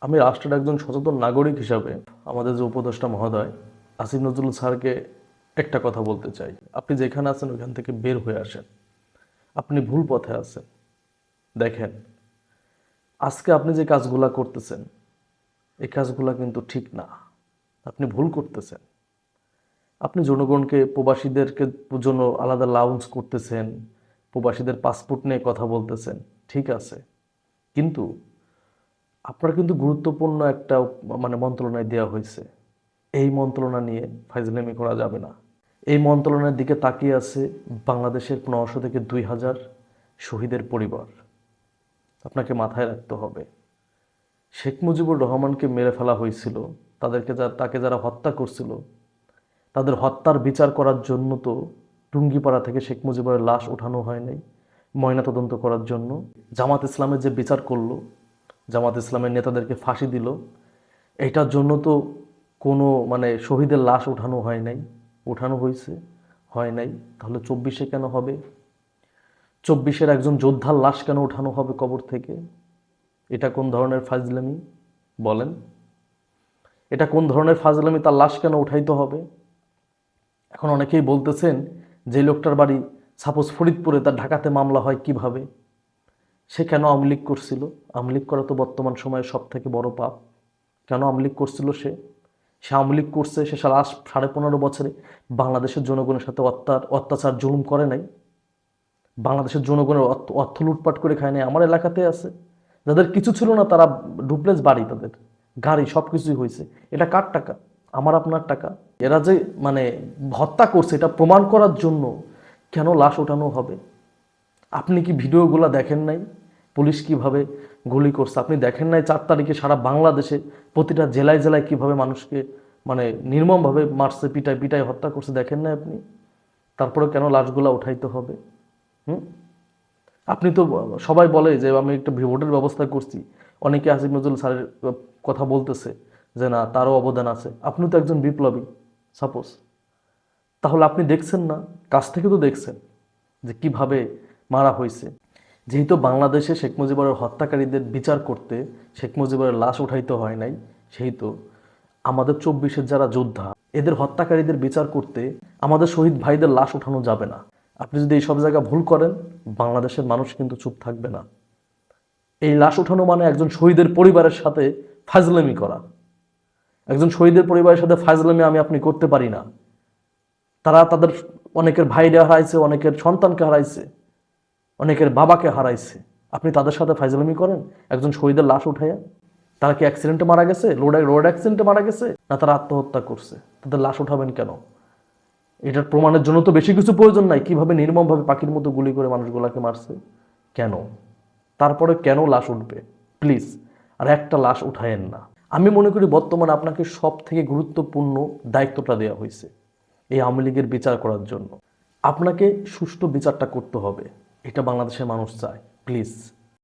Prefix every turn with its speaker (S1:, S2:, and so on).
S1: আমি রাষ্ট্রের একজন সচেতন নাগরিক হিসাবে আমাদের যে উপদেষ্টা মহোদয়, আসিফ নজরুল স্যারকে একটা কথা বলতে চাই। আপনি যেখানে আছেন, ওইখান থেকে বের হয়ে আসেন। আপনি ভুল পথে আছেন। দেখেন, আজকে আপনি যে কাজগুলা করতেছেন, এই কাজগুলা কিন্তু ঠিক না। আপনি ভুল করতেছেন। আপনি জনগণকে, প্রবাসীদেরকে জন্য আলাদা লাউন্স করতেছেন, প্রবাসীদের পাসপোর্ট নিয়ে কথা বলতেছেন, ঠিক আছে। কিন্তু আপনার কিন্তু গুরুত্বপূর্ণ একটা মানে মন্ত্রণায় দেওয়া হয়েছে। এই মন্ত্রণা নিয়ে ফাইজলামি করা যাবে না। এই মন্ত্রণার দিকে তাকিয়ে আছে বাংলাদেশের পনেরোশো থেকে দুই হাজার শহীদের পরিবার। আপনাকে মাথায় রাখতে হবে, শেখ মুজিবুর রহমানকে মেরে ফেলা হয়েছিল, তাদেরকে যা, তাকে যারা হত্যা করছিল, তাদের হত্যার বিচার করার জন্য তো টুঙ্গিপাড়া থেকে শেখ মুজিবের লাশ ওঠানো হয় নাই, ময়নাতদন্ত করার জন্য। জামাত ইসলামের যে বিচার করল জামাত ইসলামের নেতাদেরকে ফাঁসি দিল। এটার জন্য তো কোনো মানে শহীদের লাশ ওঠানো হয় নাই উঠানো হয়েছে, হয় নাই। তাহলে চব্বিশে কেন হবে? চব্বিশের একজন যোদ্ধার লাশ কেন ওঠানো হবে কবর থেকে? এটা কোন ধরনের ফাজলামি? বলেন। এটা কোন ধরনের ফাজলামি? তার লাশ কেন উঠাইতে হবে? এখন অনেকেই বলতেছেন, যে লোকটার বাড়ি সাপোজ ফরিদপুরে, তার ঢাকাতে মামলা হয় কীভাবে? সে কেন আওয়ামী লীগ করছিল? আওয়ামী লীগ করা তো বর্তমান সময়ে সব থেকে বড় পাপ। কেন আওয়ামী লীগ করছিল সে? সে আওয়ামী লীগ করছে, সে লাস্ট সাড়ে পনেরো বছরে বাংলাদেশের জনগণের সাথে অত্যার, অত্যাচার, জুলুম করে নাই। বাংলাদেশের জনগণের অর্থ লুটপাট করে খায় নাই। আমার এলাকাতে আছে। যাদের কিছু ছিল না, তারা ডুপ্লেস বাড়ি তাদের। গাড়ি সব কিছুই হয়েছে এটা কার টাকা? আমার, আপনার টাকা? এরা যে মানে হত্যা করছে, এটা প্রমাণ করার জন্য কেন লাশ ওঠানো হবে? আপনি কি ভিডিওগুলো দেখেন নাই? পুলিশ কীভাবে গুলি করছে? আপনি দেখেন নাই চার তারিখে সারা বাংলাদেশে প্রতিটা জেলায় জেলায় কীভাবে মানুষকে মানে নির্মমভাবে মারছে, পিটায় পিটায়, হত্যা করছে দেখেন নাই আপনি? তারপরে কেন লাশগুলা উঠাইতে হবে? হুম? আপনি তো সবাই বলে যে আমি একটা ভোটের ব্যবস্থা করছি। অনেকে আসিফ নজরুল স্যারের কথা বলতেছে যে না, তারও অবদান আছে। আপনি তো একজন বিপ্লবী সাপোজ তাহলে আপনি দেখছেন না? কাছ থেকে তো দেখছেন যে কীভাবে মারা হয়েছে। যেহেতু বাংলাদেশে শেখ মুজিবুরের হত্যাকারীদের বিচার করতে শেখ মুজিবুরের লাশ উঠাইতে হয় নাই, সেহেতু আমাদের চব্বিশের যারা যোদ্ধা, এদের হত্যাকারীদের বিচার করতে আমাদের শহীদ ভাইদের লাশ উঠানো যাবে না। আপনি যদি এই সব জায়গা ভুল করেন, বাংলাদেশের মানুষ কিন্তু চুপ থাকবে না। এই লাশ উঠানো মানে একজন শহীদের পরিবারের সাথে ফাজলামি করা। একজন শহীদের পরিবারের সাথে ফাজলামি আমি আপনি করতে পারি না। তারা তাদের অনেকের ভাইরা হারাইছে, অনেকের সন্তানকে হারাইছে। অনেকের বাবাকে হারাইছে। আপনি তাদের সাথে ফাইজলামি করেন? একজন শহীদের লাশ উঠাইয়া? তারা কি অ্যাক্সিডেন্টে মারা গেছে? রোড রোড অ্যাক্সিডেন্টে মারা গেছে? না তারা আত্মহত্যা করছে? তাদের লাশ উঠাবেন কেন? এটার প্রমাণের জন্য তো বেশি কিছু প্রয়োজন নাই। কীভাবে নির্মমভাবে পাখির মতো গুলি করে মানুষগুলাকে মারছে? কেন? তারপরে কেন লাশ উঠবে? প্লিজ, আর একটা লাশ উঠায়েন না। আমি মনে করি বর্তমানে আপনাকে সব থেকে গুরুত্বপূর্ণ দায়িত্বটা দেওয়া হয়েছে। এই আওয়ামী লীগের বিচার করার জন্য। আপনাকে সুষ্ঠু বিচারটা করতে হবে। এটা বাংলাদেশের মানুষ চায় প্লিজ